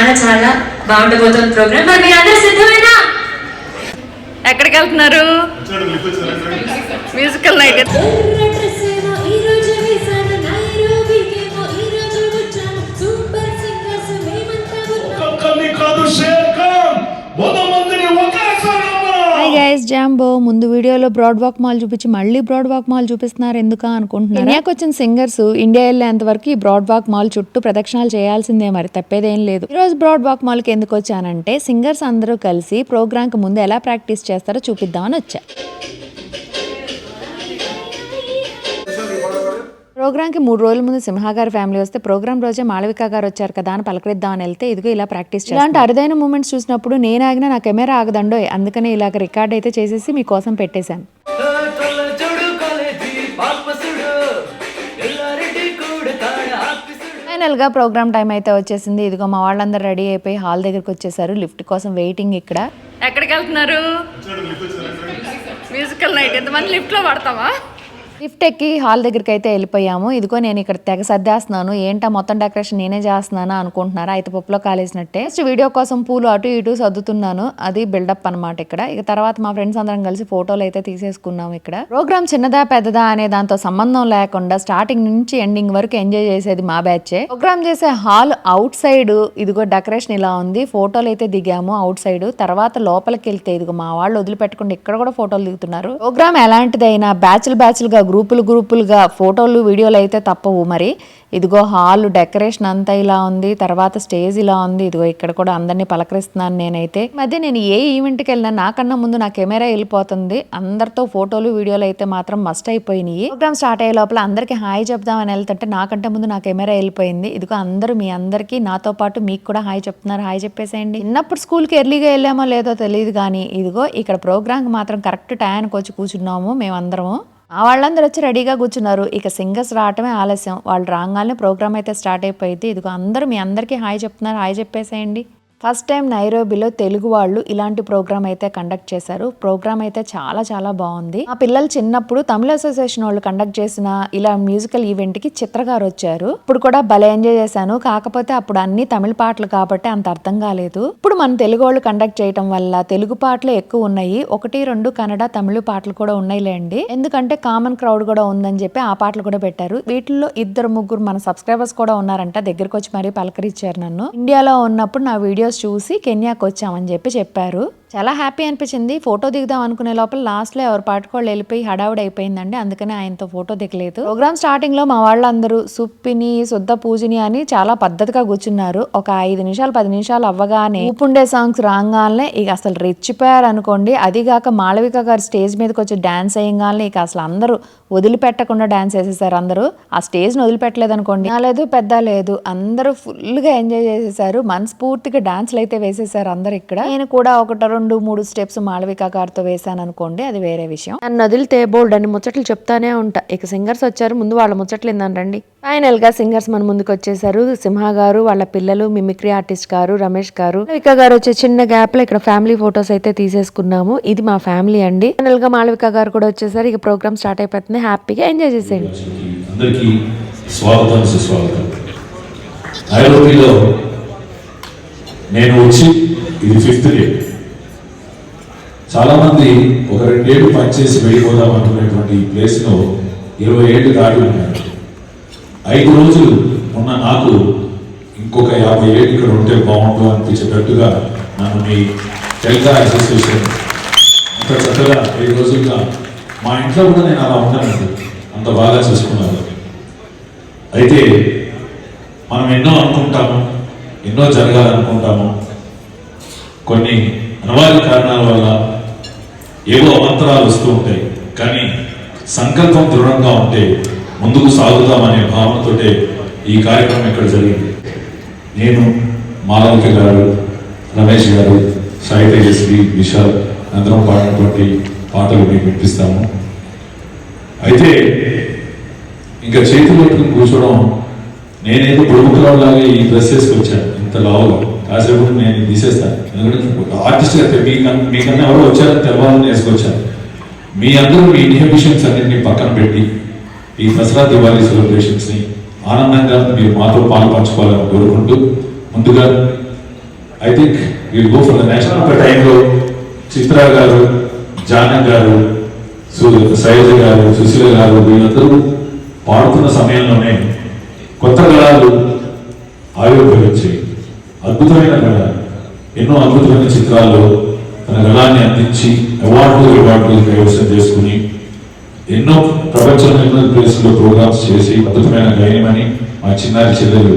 చాలా చాలా బాగుండబోతుంది ప్రోగ్రామ్. మరి మీరు అందరూ సిద్ధమేనా? ఎక్కడికి వెళ్తున్నారు? మ్యూజికల్ నైట్ గైస్ జాంబో ముందు వీడియోలో బ్రాడ్ వాక్ మాల్ చూపించి మళ్ళీ బ్రాడ్ వాక్ మాల్ చూపిస్తున్నారు ఎందుకు అనుకుంటున్నారు? ఇండియాకి వచ్చిన సింగర్స్ ఇండియా వెళ్ళేంత వరకు ఈ బ్రాడ్ వాక్ మాల్ చుట్టూ ప్రదక్షిణాలు చేయాల్సిందే మరి తప్పేదేం లేదు ఈ రోజు బ్రాడ్ వాక్ మాల్కి ఎందుకు వచ్చానంటే సింగర్స్ అందరూ కలిసి ప్రోగ్రామ్కి ముందు ఎలా ప్రాక్టీస్ చేస్తారో చూపిద్దామని వచ్చా. ప్రోగ్రామ్కి మూడు రోజుల ముందు సింహ గారి ఫ్యామిలీ వస్తే ప్రోగ్రామ్ రోజే మాళవిక గారు వచ్చారు కదా అని పలకరిద్దామని వెళ్తే ఇదిగో ఇలా ప్రాక్టీస్ ఇలాంటి అరుదైన మూమెంట్స్ చూసినప్పుడు నేను ఆగినా నా కెమెరా ఆగదండోయ్ అందుకనే ఇలాగ రికార్డ్ అయితే చేసేసి మీకోసం పెట్టేశాను. ఫైనల్గా ప్రోగ్రామ్ టైం అయితే వచ్చేసింది. ఇదిగో మా వాళ్ళందరూ రెడీ అయిపోయి హాల్ దగ్గరికి వచ్చేసారు. లిఫ్ట్ కోసం వెయిటింగ్ ఇక్కడ. ఎక్కడికి వెళ్తున్నారు? Musical night. ఎంతమంది లిఫ్ట్లో పడతావా లిఫ్ట్ ఎక్కి హాల్ దగ్గరికి అయితే వెళ్ళిపోయాము. ఇదిగో నేను ఇక్కడ తెగ సర్దేస్తున్నాను. ఏంటా మొత్తం డెకరేషన్ నేనే చేస్తున్నానా అనుకుంటున్నారా? అయితే పప్పులో కాలేసినట్టే. నెక్స్ట్ వీడియో కోసం పూలు అటు ఇటు సర్దుతున్నాను. అది బిల్డప్ అన్నమాట ఇక్కడ. ఇక తర్వాత మా ఫ్రెండ్స్ అందరం కలిసి ఫోటోలు అయితే తీసేసుకున్నాము ఇక్కడ. ప్రోగ్రామ్ చిన్నదా పెద్దదా అనే దాంతో సంబంధం లేకుండా స్టార్టింగ్ నుంచి ఎండింగ్ వరకు ఎంజాయ్ చేసేది మా బ్యాచే ప్రోగ్రామ్ చేసే హాల్ అవుట్ సైడ్ ఇదిగో డెకరేషన్ ఇలా ఉంది. ఫోటోలు అయితే దిగాము అవుట్ సైడ్ తర్వాత లోపలికి వెళ్తే ఇదిగో మా వాళ్ళు వదిలిపెట్టకుండా ఇక్కడ కూడా ఫోటోలు దిగుతున్నారు. ప్రోగ్రామ్ ఎలాంటిదైనా బ్యాచ్లు బ్యాచ్లుగా గ్రూపులు గ్రూపులుగా ఫోటోలు వీడియోలు అయితే తప్పవు మరి. ఇదిగో హాల్ డెకరేషన్ అంతా ఇలా ఉంది. తర్వాత స్టేజ్ ఇలా ఉంది. ఇదిగో ఇక్కడ కూడా అందరినీ పలకరిస్తున్నాను నేనైతే. మధ్య నేను ఏ ఈవెంట్కి వెళ్ళినా నాకన్నా ముందు నా కెమెరా వెళ్ళిపోతుంది. అందరితో ఫోటోలు వీడియోలు అయితే మాత్రం మస్ట్ అయిపోయినాయి. ప్రోగ్రామ్ స్టార్ట్ అయ్యే లోపల అందరికి హాయ్ చెప్దామని వెళ్తుంటే నాకంటే ముందు నా కెమెరా వెళ్ళిపోయింది. ఇదిగో అందరూ మీ అందరికీ నాతో పాటు మీకు కూడా హాయ్ చెప్తున్నారు. హాయ్ చెప్పేసేయండి. చిన్నప్పుడు స్కూల్కి ఎర్లీగా వెళ్ళామో లేదో తెలియదు కానీ ఇదిగో ఇక్కడ ప్రోగ్రామ్కి మాత్రం కరెక్ట్ టైంకి వచ్చి కూర్చున్నాము మేమందరము. ఆ వాళ్ళందరూ వచ్చి రెడీగా కూర్చున్నారు. ఇక సింగర్స్ రావటమే ఆలస్యం. వాళ్ళు రాగానే ప్రోగ్రామ్ అయితే స్టార్ట్ అయిపోయింది. ఇదిగో అందరూ మీ అందరికీ హాయ్ చెప్తున్నారు. హాయ్ చెప్పేసేయండి. ఫస్ట్ టైం నైరోబిలో తెలుగు వాళ్ళు ఇలాంటి ప్రోగ్రామ్ అయితే కండక్ట్ చేశారు. ప్రోగ్రామ్ అయితే చాలా చాలా బాగుంది. ఆ పిల్లలు చిన్నప్పుడు తమిళ అసోసియేషన్ వాళ్ళు కండక్ట్ చేసిన ఇలా మ్యూజికల్ ఈవెంట్కి చిత్రగారు వచ్చారు. ఇప్పుడు కూడా భలే ఎంజాయ్ చేశాను. కాకపోతే అప్పుడు అన్ని తమిళ పాటలు కాబట్టి అంత అర్థం కాలేదు. ఇప్పుడు మన తెలుగు వాళ్ళు కండక్ట్ చేయటం వల్ల తెలుగు పాటలు ఎక్కువ ఉన్నాయి. ఒకటి రెండు కన్నడ తమిళ పాటలు కూడా ఉన్నాయిలేండి. ఎందుకంటే కామన్ క్రౌడ్ కూడా ఉందని చెప్పి ఆ పాటలు కూడా పెట్టారు. వీటిల్లో ఇద్దరు ముగ్గురు మన సబ్స్క్రైబర్స్ కూడా ఉన్నారంట. దగ్గరకు వచ్చి మరీ పలకరించారు నన్ను. ఇండియాలో ఉన్నప్పుడు నా వీడియో ఫొటోస్ చూసి కెన్యాకి వచ్చామని చెప్పి చెప్పారు. చాలా హ్యాపీ అనిపించింది. ఫోటో దిగుదాం అనుకునే లోపల లాస్ట్లో ఎవరు పాటుకోళ్ళు వెళ్ళిపోయి హడావుడి అయిపోయిందండి. అందుకనే ఆయనతో ఫోటో దిగలేదు. ప్రోగ్రామ్ స్టార్టింగ్లో మా వాళ్ళందరూ సుప్పిని శుద్ధ పూజని అని చాలా పద్ధతిగా కూర్చున్నారు. ఒక ఐదు నిమిషాలు పది నిమిషాలు అవ్వగానే ఊపుండే సాంగ్స్ రాగానే ఇక అసలు రెచ్చిపోయారు అనుకోండి. అదిగాక మాళవిక గారు స్టేజ్ మీదకి వచ్చి డాన్స్ వేయగానే ఇక అసలు అందరూ వదిలిపెట్టకుండా డాన్స్ వేసేసారు అందరూ. ఆ స్టేజ్ని వదిలిపెట్టలేదు అనుకోండి. లేదు పెద్ద లేదు. అందరూ ఫుల్గా ఎంజాయ్ చేసేసారు. మనస్ఫూర్తిగా డాన్స్లు అయితే వేసేసారు అందరు ఇక్కడ. నేను కూడా ఒకటరు రెండు మూడు స్టెప్స్ మాళవిక గారితో వేసాను అనుకోండి అది వేరే విషయం. నన్ను వదిలితే బోల్డ్ అని ముచ్చట్లు చెప్తానే ఉంటా. ఇక సింగర్స్ వచ్చారు ముందు వాళ్ళ ముచ్చట్లు ఏందండి ఫైనల్గా సింగర్స్ మన ముందుకు వచ్చేసారు సింహ గారు వాళ్ళ పిల్లలు మిమిక్రీ ఆర్టిస్ట్ గారు రమేష్ గారు. మాళవిక గారు వచ్చే చిన్న గ్యాప్లో ఇక్కడ ఫ్యామిలీ ఫొటోస్ అయితే తీసేసుకున్నాము. ఇది మా ఫ్యామిలీ అండి. ఫైనల్గా మాళవిక గారు కూడా వచ్చేసారు. ఇక ప్రోగ్రామ్ స్టార్ట్ అయిపోతుంది. హ్యాపీగా ఎంజాయ్ చేసేయండి. అందరికీ స్వాగతం సుస్వాగతం. నైరోబీలో నేను వచ్చి ఇది ఫిఫ్త్ డే చాలామంది ఒక రెండేళ్ళు పనిచేసి వెళ్ళిపోదాం అనుకునేటువంటి ఈ ప్లేస్లో ఇరవై ఏళ్ళు దాటి ఉన్నారు. ఐదు రోజులు ఉన్న నాకు ఇంకొక యాభై ఏళ్ళు ఇక్కడ ఉంటే బాగుండు అనిపించేటట్టుగా నన్ను మీ తెలుగు అసోసియేషన్ అంత చక్కగా ఐదు రోజులుగా మా ఇంట్లో కూడా నేను అలా ఉన్నానండి అంత బాగా చూసుకున్నారు. అయితే మనం ఎన్నో అనుకుంటాము ఎన్నో జరగాలనుకుంటాము. కొన్ని అనివార్య కారణాల వల్ల ఏవో అవంతరాలు వస్తూ ఉంటాయి. కానీ సంకల్పం దృఢంగా ఉంటే ముందుకు సాగుదామనే భావనతోటే ఈ కార్యక్రమం ఇక్కడ జరిగింది. నేను మాలవిక గారు రమేష్ గారు సాయి తేజస్వి విశాల్ అందరం పాడినటువంటి పాటలు మీకు వినిపిస్తాము. అయితే ఇంకా చేతులు పట్టుకుని కూర్చోవడం నేనేదో ప్రముఖులలాగే ఈ డ్రెస్ వేసుకొచ్చాను ఇంత లావుగా. కాసేపు నేను తీసేస్తాను. ఎందుకంటే ఆర్టిస్ట్ అయితే మీకన్నా మీకన్నా ఎవరో వచ్చారని తెలవాలని వేసుకొచ్చాను మీ అందరూ మీ ఇన్హిబిషన్స్ అన్నింటినీ పక్కన పెట్టి ఈ దసరా దివాళీ సెలబ్రేషన్స్ని ఆనందంగా మీరు మాతో పాలు పంచుకోవాలని కోరుకుంటూ ముందుగా I think will go for the next ఒక టైంలో చిత్ర గారు జానక్ గారు సు- శైలజ గారు సుశీల గారు వీళ్ళందరూ పాడుతున్న సమయంలోనే కొత్త గళాలు ఆవిర్భవించాయి. అద్భుతమైన కళ. ఎన్నో అద్భుతమైన చిత్రాల్లో తన గళాన్ని అందించి అవార్డులు రివార్డులు కైవసం చేసుకుని ఎన్నో ప్రపంచంలో ఎన్నో ప్లేస్లో ప్రోగ్రామ్స్ చేసి అద్భుతమైన గాయమని మా చిన్నారి చెల్లెలు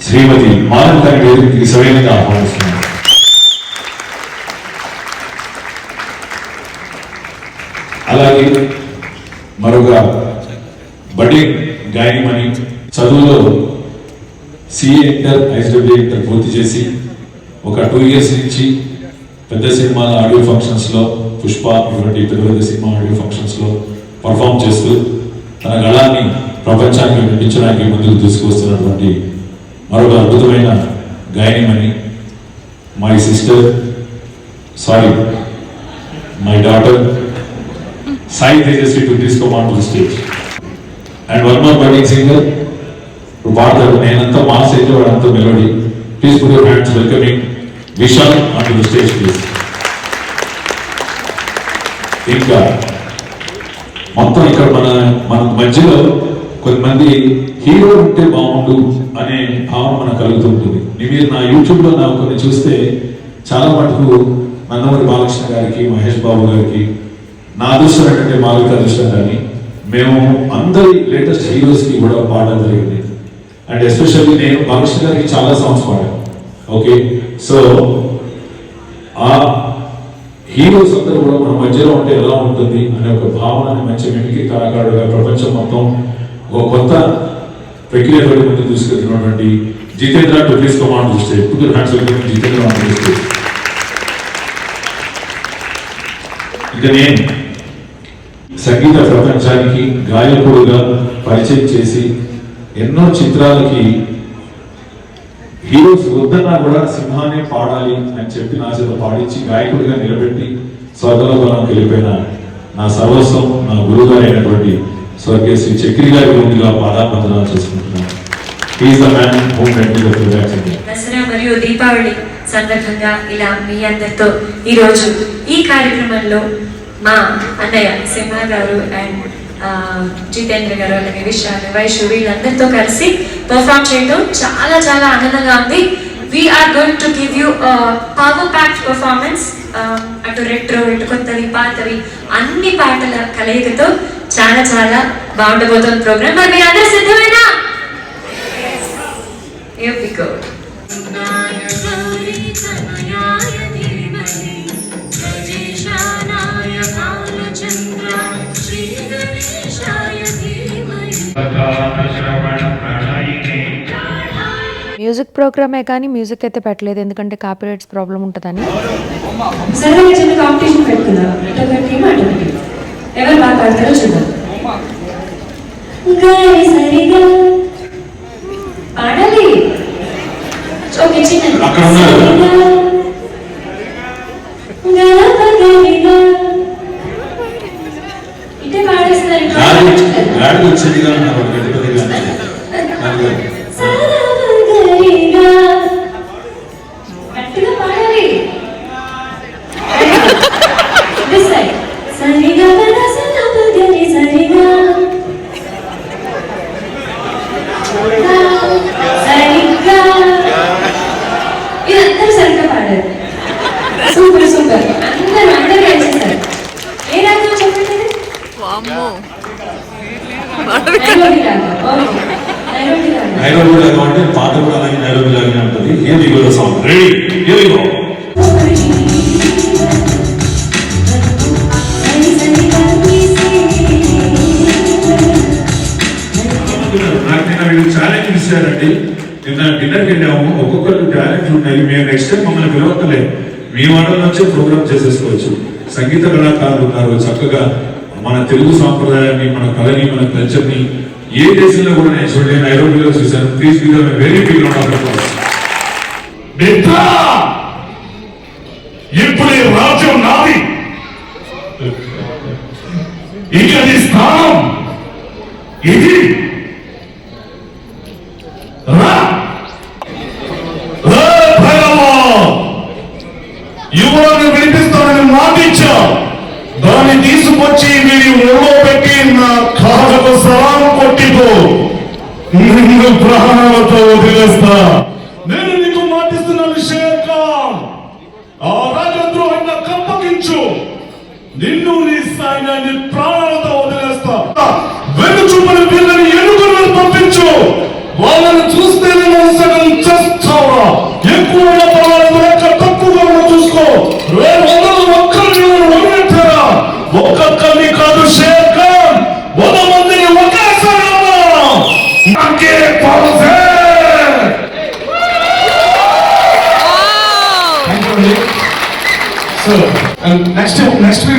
శ్రీమతి మానవ తండ్రి సరైనగా ఆహ్వానిస్తున్నారు అలాగే మరొక బడి గాయమని చదువులో సిఏ ఇంటర్ ఐఎస్డబ్ల్యూ ఇంటర్ పూర్తి చేసి ఒక టూ ఇయర్స్ నుంచి పెద్ద సినిమాల ఆడియో ఫంక్షన్స్లో పుష్ప ఇటువంటి పెద్ద పెద్ద సినిమా ఆడియో ఫంక్షన్స్లో పర్ఫామ్ చేస్తూ తన గళాన్ని ప్రపంచానికి వినిపించడానికి ముందుకు తీసుకొస్తున్నటువంటి మరొక అద్భుతమైన గాయనిమని my sister sorry my daughter Sai Tejaswi to తీసుకోమాన్ to stage. And one more budding singer పాడతాడు నేనంతా మాస్ అయితే వాడంతా melody please put your hands welcoming Vishal and to stage please ఇంకా మొత్తం ఇక్కడ మన మన మధ్యలో కొంతమంది హీరో ఉంటే బాగుండు అనే భావన మనకు కలుగుతుంటుంది మీరు నా యూట్యూబ్లో నా కొన్ని చూస్తే చాలా మటుకు నందమూరి బాలకృష్ణ గారికి మహేష్ బాబు గారికి నా అదృష్టం ఏంటంటే మాలిక అదృష్టం కానీ మేము అందరి లేటెస్ట్ హీరోస్కి కూడా పాడడం జరిగింది. అండ్ ఎస్పెషల్లీ నేను బాలకృష్ణ గారికి చాలా సాంగ్స్ పాడాను. ఓకే సో ఆ హీరోస్ అందరూ కూడా మన మధ్యలో ఉంటే ఎలా ఉంటుంది అనే ఒక భావనని మంచి వెంటికి కళాకారుడుగా ప్రపంచం మొత్తం ఒక కొత్త ప్రక్రియ ముందు తీసుకెళ్తున్నటువంటి జితేంద్ర టు కమాండ్ చూస్తే పుట్టు హ్యాండ్స్ జితేంద్ర చూస్తే ఇక నేను సంగీత ప్రపంచానికి గాయకుడుగా పరిచయం చేసి ఎన్నో చిత్రాలకి హీరోస్ వద్దన్నా కూడా సింహానే పాడాలి అని చెప్పి నా చేత పాడించి గాయకుడిగా నిలబెట్టి స్వర్గలోకానికి వెళ్ళిపోయిన నా సర్వస్వం నా గురువు అయినటువంటి స్వర్గీయ శ్రీ చక్రి గారి ముందుగా పాదాబంధనాలు చేసుకుంటున్నాను. దసరా మరియు దీపావళి సందర్భంగా ఇలా మీ అందరితో ఈరోజు ఈ కార్యక్రమంలో మా అన్నయ్య సింహ గారు అండ్ జితేంద్ర గారు అలాగే విశాల్ వైషు వీళ్ళందరితో కలిసి పర్ఫామ్ చేయడం చాలా చాలా ఆనందంగా ఉంది we're going to give you power packed performance అటు రెట్రో ఇటు కొత్తవి పాతవి అన్ని పాటల కలయికతో చాలా చాలా బాగుండబోతుంది ప్రోగ్రామ్ మరి మీరు అందరూ సిద్ధమేనా Here మ్యూజిక్ ప్రోగ్రామే కానీ మ్యూజిక్ అయితే పెట్టలేదు. ఎందుకంటే కాపీరైట్స్ ప్రాబ్లం ఉంటుందని. సరదాగా నైరోబి లాగా అంటే పాట కూడా అలాగే నైరోబి లాగానే ఉంటుంది ఏది వి సాంగ్ రెడీ నాకు ఛాలెంజ్ ఇచ్చారండి. నిన్న డిన్నర్కి వెళ్ళాము. ఒక్కొక్కరికి టాలెంట్ ఉన్నాయి మేము నెక్స్ట్ టైం మమ్మల్ని పిలవక్కలే మీ వాళ్ళ నుంచే ప్రోగ్రామ్ చేసేసుకోవచ్చు. సంగీత కళాకారులు ఉన్నారు. చక్కగా మన తెలుగు సాంప్రదాయాన్ని మన కళని మన కల్చర్ని ఏ దేశంలో కూడా నేను చూడలేదు ఐరోపాలో చూశాను. Please give very big round ఇప్పుడు ఈ రాజ్యం నాది. ఇక స్థానం ఇది. ತಿಂಗಳು ಪ್ರಹಾರ ಮತ್ತು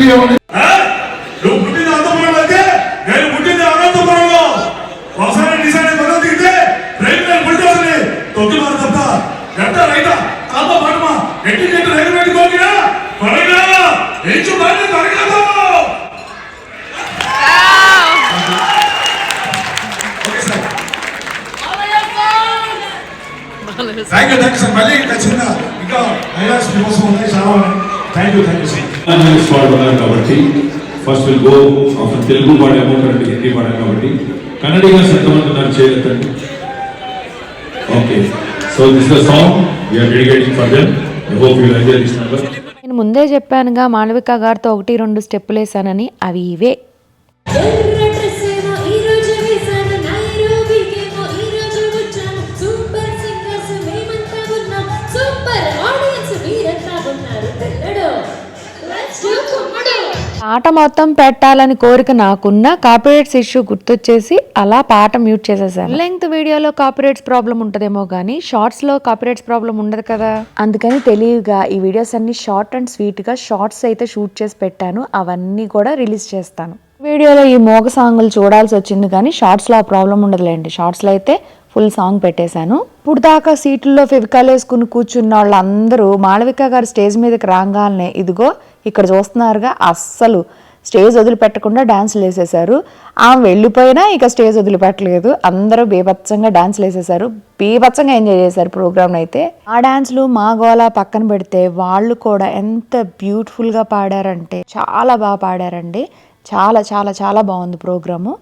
వీడియో నువ్వు పుట్టింది అనంతపురంలో అయితే నేను పుట్టింది అనంతపురంలో ఒకసారి డిసైడ్ పదవి దిగితే రైలు నేను పుట్టాల్సింది తొక్కి మారు తప్ప. ఎంత రైతా కాప పడమా? ఎట్టి గంట రైలు పెట్టుకోకినా త్వరగా ఎంచు బాగా thank you thank you sir. మళ్ళీ ఇంకా ఉన్నాయి చాలా ఉన్నాయి. Thank you thank you sir English వాడుకున్నారు కాబట్టి first will go after Telugu పాడాము current Hindi పాడాము కాబట్టి కన్నడిగా ఎంతమంది ఉన్నారు చేయలేదండి. Okay. So this the song we're dedicating for them I hope you enjoy this number నేను ముందే చెప్పానుగా మాళవిక గారితో ఒకటి రెండు స్టెప్పులు వేసానని అవి ఇవే. పాట మొత్తం పెట్టాలని కోరిక నాకున్న కాపీరైట్స్ ఇష్యూ గుర్తొచ్చేసి అలా పాట మ్యూట్ చేసేసాను. లెంగ్త్ వీడియోలో కాపీరైట్స్ ప్రాబ్లం ఉంటుందేమో కానీ షార్ట్స్లో కాపీరైట్స్ ప్రాబ్లం ఉండదు కదా? అందుకని తెలివిగా ఈ వీడియోస్ అన్ని షార్ట్ అండ్ స్వీట్గా షార్ట్స్ అయితే షూట్ చేసి పెట్టాను అవన్నీ కూడా రిలీజ్ చేస్తాను. వీడియోలో ఈ మోగ సాంగులు చూడాల్సి వచ్చింది కానీ షార్ట్స్లో ఆ ప్రాబ్లం ఉండదులేండి. షార్ట్స్లో అయితే ఫుల్ సాంగ్ పెట్టేశాను. ఇప్పుడు దాకా సీట్లలో ఫెవికాల్ వేసుకుని కూర్చున్న వాళ్ళందరూ మాళవిక గారు స్టేజ్ మీదకి రాగానే ఇదిగో ఇక్కడ చూస్తున్నారుగా అస్సలు స్టేజ్ వదిలిపెట్టకుండా డాన్సులు వేసేసారు ఆమె వెళ్ళిపోయినా ఇక స్టేజ్ వదిలిపెట్టలేదు. అందరూ బీభత్సంగా డాన్సులు వేసేసారు బీభత్సంగా ఎంజాయ్ చేశారు ప్రోగ్రామ్ అయితే. ఆ డాన్స్లు మా గోల పక్కన పెడితే వాళ్ళు కూడా ఎంత బ్యూటిఫుల్గా పాడారంటే చాలా బాగా పాడారండి. చాలా చాలా చాలా బాగుంది ప్రోగ్రాము.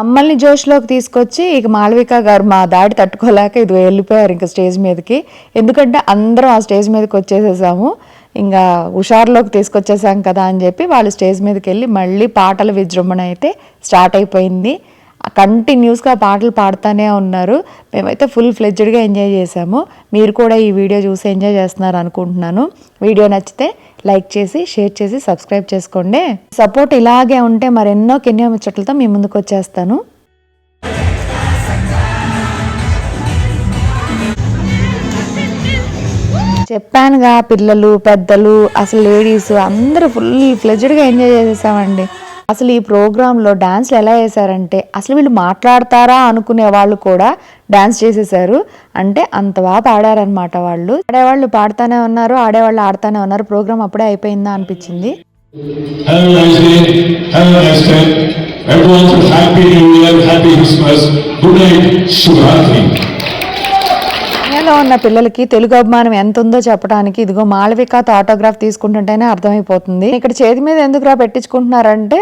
మమ్మల్ని జోష్లోకి తీసుకొచ్చి ఇక మాళవిక గారు మా దాడి తట్టుకోలేక ఇది వెళ్ళిపోయారు ఇంకా స్టేజ్ మీదకి. ఎందుకంటే అందరం ఆ స్టేజ్ మీదకి వచ్చేసేసాము. ఇంకా హుషారులోకి తీసుకొచ్చేసాం కదా అని చెప్పి వాళ్ళు స్టేజ్ మీదకి వెళ్ళి మళ్ళీ పాటల విజృంభణ అయితే స్టార్ట్ అయిపోయింది. కంటిన్యూస్గా పాటలు పాడుతూనే ఉన్నారు. మేమైతే ఫుల్ ఫ్లెడ్జ్డ్గా ఎంజాయ్ చేసాము మీరు కూడా ఈ వీడియో చూసి ఎంజాయ్ చేస్తున్నారు అనుకుంటున్నాను. వీడియో నచ్చితే లైక్ చేసి షేర్ చేసి సబ్స్క్రైబ్ చేసుకోండి. సపోర్ట్ ఇలాగే ఉంటే మరెన్నో కెన్యా ముచ్చట్లతో మీ ముందుకు వచ్చేస్తాను. చెప్పానుగా పిల్లలు పెద్దలు అసలు లేడీస్ అందరూ ఫుల్ ఫ్లెజ్డ్గా ఎంజాయ్ చేసేసామండి. అసలు ఈ ప్రోగ్రాంలో డ్యాన్స్లు ఎలా వేశారంటే అసలు వీళ్ళు మాట్లాడతారా అనుకునే వాళ్ళు కూడా డాన్స్ చేసేసారు అంటే అంత బాగా పాడారనమాట వాళ్ళు. ఆడేవాళ్ళు పాడుతూనే ఉన్నారు ఆడేవాళ్ళు ఆడుతూనే ఉన్నారు. ప్రోగ్రామ్ అప్పుడే అయిపోయిందా అనిపించింది. Have a nice day. Have a nice time. Everyone, కెన్యాలో ఉన్న పిల్లలకి తెలుగు అభిమానం ఎంత ఉందో చెప్పడానికి ఇదిగో మాళవికతో ఆటోగ్రాఫ్ తీసుకుంటుంటేనే అర్థమైపోతుంది. ఇక్కడ చేతి మీద ఎందుకురా పెట్టించుకుంటున్నారంటే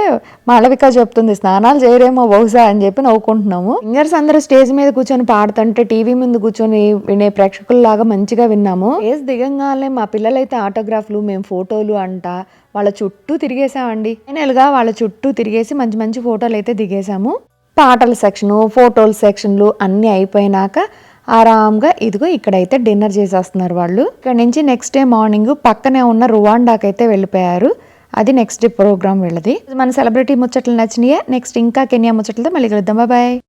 మాళవిక చెప్తుంది స్నానాలు చేయరేమో బహుశా అని చెప్పి నవ్వుకుంటున్నాము. సింగర్స్ అందరూ స్టేజ్ మీద కూర్చొని పాడుతుంటే టీవీ ముందు కూర్చొని వినే ప్రేక్షకుల్లాగా మంచిగా విన్నాము. స్టేజ్ దిగంగానే మా పిల్లలైతే ఆటోగ్రాఫ్లు మేము ఫోటోలు అంట వాళ్ళ చుట్టూ తిరిగేసామండి. ఫైనల్గా వాళ్ళ చుట్టూ తిరిగేసి మంచి మంచి ఫోటోలు అయితే దిగేసాము. పాటల సెక్షను ఫోటోల సెక్షన్లు అన్నీ అయిపోయినాక ఆరాంగా ఇదిగో ఇక్కడైతే డిన్నర్ చేసేస్తున్నారు వాళ్ళు. ఇక్కడ నుంచి నెక్స్ట్ డే మార్నింగ్ పక్కనే ఉన్న రువాండాకైతే వెళ్ళిపోయారు. అది నెక్స్ట్ డే ప్రోగ్రామ్ వెళ్ళది. మన సెలబ్రిటీ ముచ్చట్లు నచ్చినాయే? నెక్స్ట్ ఇంకా కెన్యా ముచ్చట్లతో మళ్ళీ కలుద్దాం. బాయ్